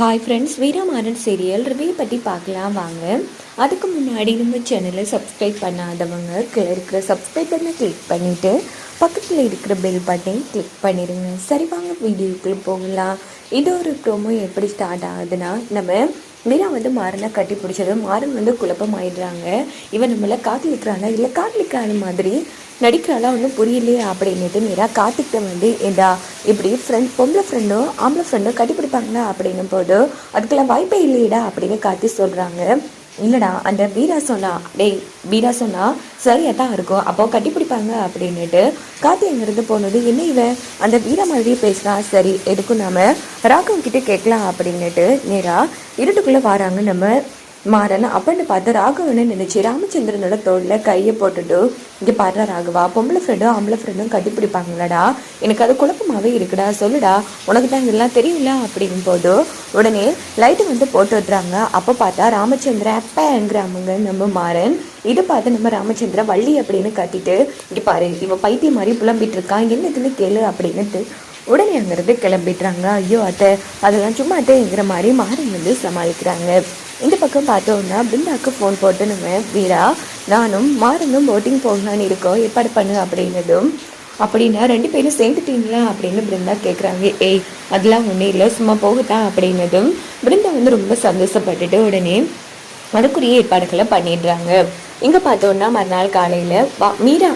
Hi friends Veeramaran serial review பற்றி பார்க்கலாம் வாங்க. அதுக்கு முன்னாடி நம்ம சேனலை சப்ஸ்கிரைப் பண்ணாதவங்க கீழே இருக்கிற சப்ஸ்கிரைப் பண்ண கிளிக் பண்ணிவிட்டு பக்கத்தில் இருக்கிற பெல் பட்டன் கிளிக் பண்ணிடுங்க சரி வாங்க வீடியோக்குள்ளே போகலாம். இது ஒரு ப்ரோமோ எப்படி ஸ்டார்ட் ஆகுதுன்னா நம்ம மீரா வந்து மாறனை கட்டி பிடிச்சது மாறன் வந்து குழப்பம் ஆயிடுறாங்க இவன் நம்மளை காதலிக்கிறானா இல்லை காதலிக்காத மாதிரி நடிக்கிறாளா? ஒன்றும் புரியலையே அப்படின்னுட்டு மீரா கார்த்திக்கிட்ட வந்து ஏண்டா இப்படி ஃப்ரெண்ட் பொம்பளை ஃப்ரெண்டும் ஆம்பளை ஃப்ரெண்டும் கட்டி பிடிப்பாங்களா? அப்படின்னும் போது அதுக்கெல்லாம் வாய்ப்பே இல்லையடா அப்படின்னு கார்த்தி சொல்கிறாங்க இல்லைடா அந்த வீரா சொன்னா டேய் வீரா சொன்னா சரியா தான் இருக்கும். அப்போ கட்டி பிடிப்பாங்க அப்படின்னுட்டு காத்தி அங்கிருந்து போனது என்ன இவன் அந்த வீரா மாதிரி பேசினா சரி எதுக்கும் நாம ராகவ் கிட்ட கேட்கலாம் அப்படின்னுட்டு நேரா இருட்டுக்குள்ளே வராங்க நம்ம மாறன். அப்பன்னு பார்த்து ராகவனை நினைச்சு ராமச்சந்திரனோட தோளில் கையை போட்டுட்டு இங்கே பாடுற ராகவா பொம்பளை ஃப்ரெண்டும் ஆம்பளை ஃப்ரெண்டும் கட்டிப்பிடிப்பாங்களாடா? எனக்கு அது குழப்பமாவே இருக்குடா. சொல்லுடா உனக்கு தான் இதெல்லாம் தெரியல அப்படிங்கும் போது உடனே லைட்டு வந்து போட்டு விட்றாங்க அப்போ பார்த்தா ராமச்சந்திரன் அப்பங்கிறாமங்க நம்ம மாறன். இதை பார்த்து நம்ம ராமச்சந்திரன் வள்ளி அப்படின்னு கட்டிட்டு இங்கே பாரு இவன் பைத்தியம் மாதிரி புலம்பிட்டு இருக்கான் என்னதுன்னு கேளு அப்படின்னுட்டு உடனே அங்கேருந்து கிளம்பிடுறாங்க. ஐயோ அத்தை அதெல்லாம் சும்மா அத்தைங்கிற மாதிரி மாறன் வந்து சமாளிக்கிறாங்க. இந்த பக்கம் பார்த்தோம்னா பிருந்தாக்கு ஃபோன் போட்டு நம்ம வீரா நானும் மாறனும் போட்டிங் போகலான்னு இருக்கோம். ஏற்பாடு பண்ணு அப்படின்னதும் அப்படின்னா ரெண்டு பேரும் சேர்ந்துட்டீங்களா அப்படின்னு பிருந்தா கேட்குறாங்க ஏய் அதெல்லாம் ஒன்றும் இல்லை சும்மா போகத்தான் அப்படின்னதும் பிருந்தா வந்து ரொம்ப சந்தோஷப்பட்டுட்டு உடனே அதுக்குரிய ஏற்பாடுகளை பண்ணிடுறாங்க. இங்கே பார்த்தோன்னா மறுநாள் காலையில் வா மீரா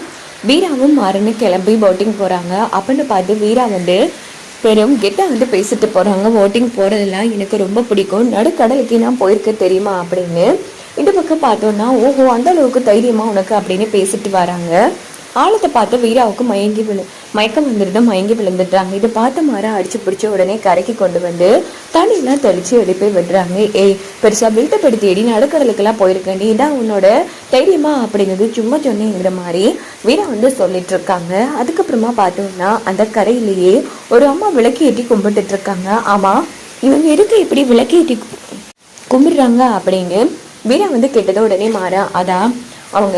வீராவும் மாறன்னு கிளம்பி போட்டிங் போகிறாங்க அப்படின்னு பார்த்து வீரா வந்து பெரும் கெட்டாக வந்து பேசிட்டு போகிறாங்க போட்டிங் போகிறதெல்லாம் எனக்கு ரொம்ப பிடிக்கும். நடுக்கடலுக்கு நான் போயிருக்க தெரியுமா அப்படின்னு. இந்த பக்கம் பார்த்தோன்னா ஓஹோ அந்த அளவுக்கு தைரியமாக உனக்கு அப்படின்னு பேசிட்டு வராங்க. ஆழத்தை பார்த்து வீராவுக்கு மயங்கி விழு மயக்கம் வந்துட்டு மயங்கி விழுந்துடுறாங்க. இதை பார்த்த மாற அடிச்சு பிடிச்ச உடனே கரைக்கு கொண்டு வந்து தண்ணியெல்லாம் தெளிச்சு எடுப்பே விடுறாங்க. ஏய் பெருசா பில்டப் எடுத்து எடி நடுக்கடலுக்கெல்லாம் போயிருக்கேன் நீ தான் உன்னோட தைரியமா? அப்படிங்கிறது சும்மா சொன்னேங்கிற மாதிரி வீரா வந்து சொல்லிட்டு இருக்காங்க அதுக்கப்புறமா பார்த்தோம்னா அந்த கரையிலேயே ஒரு அம்மா விளக்கு ஏற்றி கும்பிட்டுட்டு இருக்காங்க ஆமா இவங்க எதுக்கு இப்படி விளக்கு ஏற்றி கும்பிடுறாங்க? அப்படின்னு வீரா வந்து கேட்டது உடனே மாறா அதான் அவங்க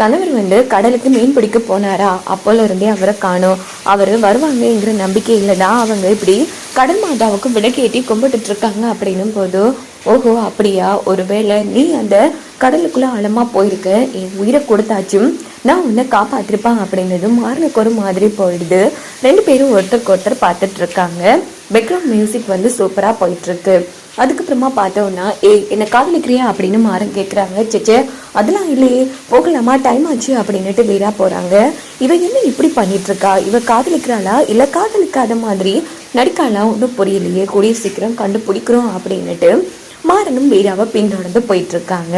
கணவர் வந்து கடலுக்கு மீன் பிடிக்க போனாரா? அப்போல இருந்தே அவரை காணோம். அவர் வருவாங்கங்கிற நம்பிக்கை தான் அவங்க இப்படி கடல் மாதாவுக்கு விளக்கேற்றி கும்பிட்டுட்டு இருக்காங்க அப்படின்னும் போது ஓஹோ அப்படியா? ஒருவேளை நீ அந்த கடலுக்குள்ள ஆழமா போயிருக்க என் உயிரை கொடுத்தாச்சும் நான் உன்னை காப்பாத்திருப்பேன் அப்படின்னதும் மாறனுக்கு ஒரு மாதிரி போயிடுது. ரெண்டு பேரும் ஒருத்தருக்கு ஒருத்தர் பார்த்துட்டு இருக்காங்க. பேக்ரவுண்ட் மியூசிக் வந்து சூப்பரா போயிட்டு இருக்கு. அதுக்கப்புறமா பார்த்தோம்னா ஏய் என்னை காதலிக்கிறியா? அப்படின்னு மாறன் கேட்குறாங்க சேச்சே அதெல்லாம் இல்லையே. போகலாமா? டைம் ஆச்சு. அப்படின்னுட்டு வீரா போகிறாங்க இவ என்ன இப்படி பண்ணிட்டுருக்கா? இவ காதலிக்கிறாளா? இல்லை காதலிக்காத மாதிரி நடிக்காளா? ஒன்றும் புரியலையே. கூடிய சீக்கிரம் கண்டுபிடிக்கிறோம். அப்படின்னுட்டு மாறனும் வீராவை பின்தொடர்ந்து போயிட்டு இருக்காங்க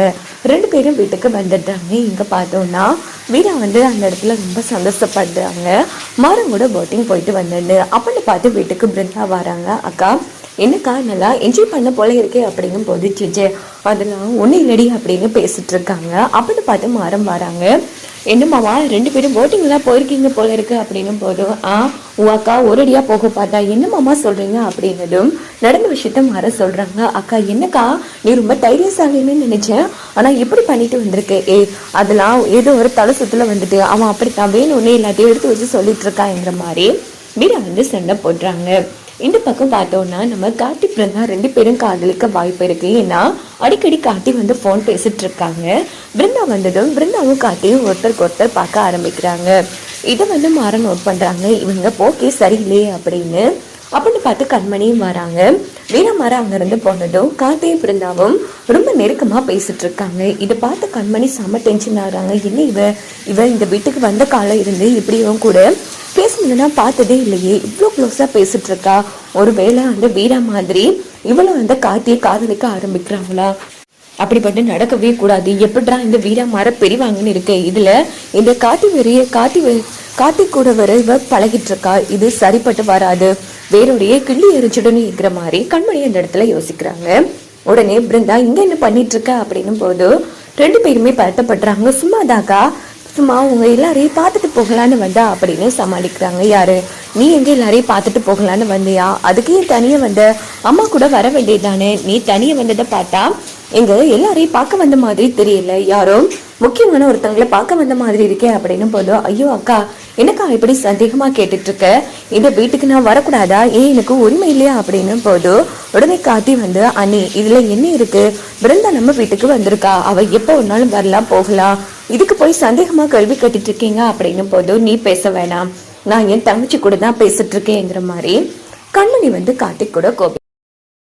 ரெண்டு பேரும் வீட்டுக்கு வந்துடுறாங்க. இங்க பார்த்தோம்னா வீரா வந்து அந்த இடத்துல ரொம்ப சந்தோஷப்படுறாங்க. மாறன் கூட போட்டிங் போயிட்டு வந்துடு அப்படின்னு பார்த்து வீட்டுக்கு பிருந்தா வராங்க. அக்கா என்னக்கா நல்லா என்ஜாய் பண்ண போல இருக்கே அப்படிங்கும் போது சிச்சே அதெல்லாம் ஒன்றும் இல்லடி அப்படின்னு பேசிட்டு இருக்காங்க. அப்படின்னு பார்த்து மாறம் வராங்க. என்னம்மாவா ரெண்டு பேரும் போட்டிங்லாம் போயிருக்கீங்க போல இருக்கு அப்படின்னும் போதும் ஆ உன் அக்கா ஒரு போக பார்த்தா என்னம்மாமா சொல்கிறீங்க அப்படின்னதும் நடந்த விஷயத்த மாற சொல்கிறாங்க அக்கா என்னக்கா நீ ரொம்ப தைரியசாலின்னு நினச்சேன். ஆனால் இப்படி பண்ணிட்டு வந்திருக்க. ஏய் அதெல்லாம் ஏதோ ஒரு தலை சுத்துல வந்துட்டு அவன் அப்படித்தான் வேணும்னே எல்லாத்தையும் எடுத்து வச்சு சொல்லிட்டு இருக்காங்கிற மாதிரி வீடை வந்து சண்டை போடுறாங்க. இந்த பக்கம் பார்த்தோம்னா நம்ம கார்த்தி பிருந்தா ரெண்டு பேரும் காதலிக்க வாய்ப்பு இருக்கு. ஏன்னா அடிக்கடி கார்த்தி வந்து ஃபோன் பேசிட்டு இருக்காங்க. பிருந்தா வந்ததும் பிருந்தாவும் கார்த்தியும் ஒருத்தருக்கு ஒருத்தர் பார்க்க ஆரம்பிக்கிறாங்க. இதை வந்து மாற நோட் பண்றாங்க. இவங்க போக்கே சரியில்லையே அப்படின்னு. அப்படின்னு பார்த்து கண்மணியும் வராங்க. வீரமாற அங்கிருந்து போனதும் கார்த்தியும் பிருந்தாவும் ரொம்ப நெருக்கமா பேசிட்டு இருக்காங்க. இதை பார்த்து கண்மணி செம்ம டென்ஷன் ஆகிறாங்க. என்ன இவ? இவ இந்த வீட்டுக்கு வந்த காலம் இருந்து இப்படி இவன் கூட பேசுனதுன்னா பார்த்ததே இல்லையே. இவ்வளோ க்ளோஸாக பேசிட்டு இருக்கா ஒருவேளை அந்த வீரா மாதிரி இவளும் அந்த கார்த்தியை காதலிக்க ஆரம்பிக்கிறாங்களா? அப்படிப்பட்டு நடக்கவே கூடாது. எப்படா இந்த வீரா மாற பெரியவாங்கன்னு இருக்கு. இதுல இந்த காத்தி வெறிய காத்தி வெ- காத்தி கூட வர இவ பழகிட்டு இருக்கா இது சரிப்பட்டு வராது. வேறோடைய கிள்ளி எரிச்சுடனே இருக்கிற மாதிரி கண்மணி அந்த இடத்துல யோசிக்கிறாங்க. உடனே பிருந்தா இங்க என்ன பண்ணிட்டு இருக்க அப்படின்னும் போது ரெண்டு பேருமே பரத்தப்படுறாங்க சும்மாதாக்கா சும்மா அவங்க எல்லாரையும் பார்த்துட்டு போகலான்னு வந்தா அப்படின்னு சமாளிக்கிறாங்க. யாரு? நீ எங்கே எல்லாரையும் பார்த்துட்டு போகலான்னு வந்தியா? அதுக்கு ஏன் தனியாக வந்த அம்மா கூட வர வேண்டியதானே நீ தனியாக வந்ததை பார்த்தா எங்க எல்லாரையும் பார்க்க வந்த மாதிரி தெரியல. யாரும் முக்கியமான ஒருத்தவங்களை பார்க்க வந்த மாதிரி இருக்கே அப்படின்னு போதும் ஐயோ அக்கா எனக்கா இப்படி சந்தேகமா கேட்டுட்டு இருக்க இந்த வீட்டுக்கு நான் வரக்கூடாதா? ஏன் எனக்கு உரிமை இல்லையா? அப்படின்னு போதும் உடனே காட்டி வந்து அண்ணி இதுல என்ன இருக்கு? பிருந்தா நம்ம வீட்டுக்கு வந்திருக்கா. அவ எப்போ வேணாலும் வரலாம் போகலாம். இதுக்கு போய் சந்தேகமாக கல்வி கட்டிட்டு இருக்கீங்க அப்படின்னு போதும் நீ பேச வேணாம். நான் என் தங்கச்சி கூட தான் பேசிட்டு இருக்கேங்கிற மாதிரி கண்மணி வந்து கார்த்திக் கூட கோபி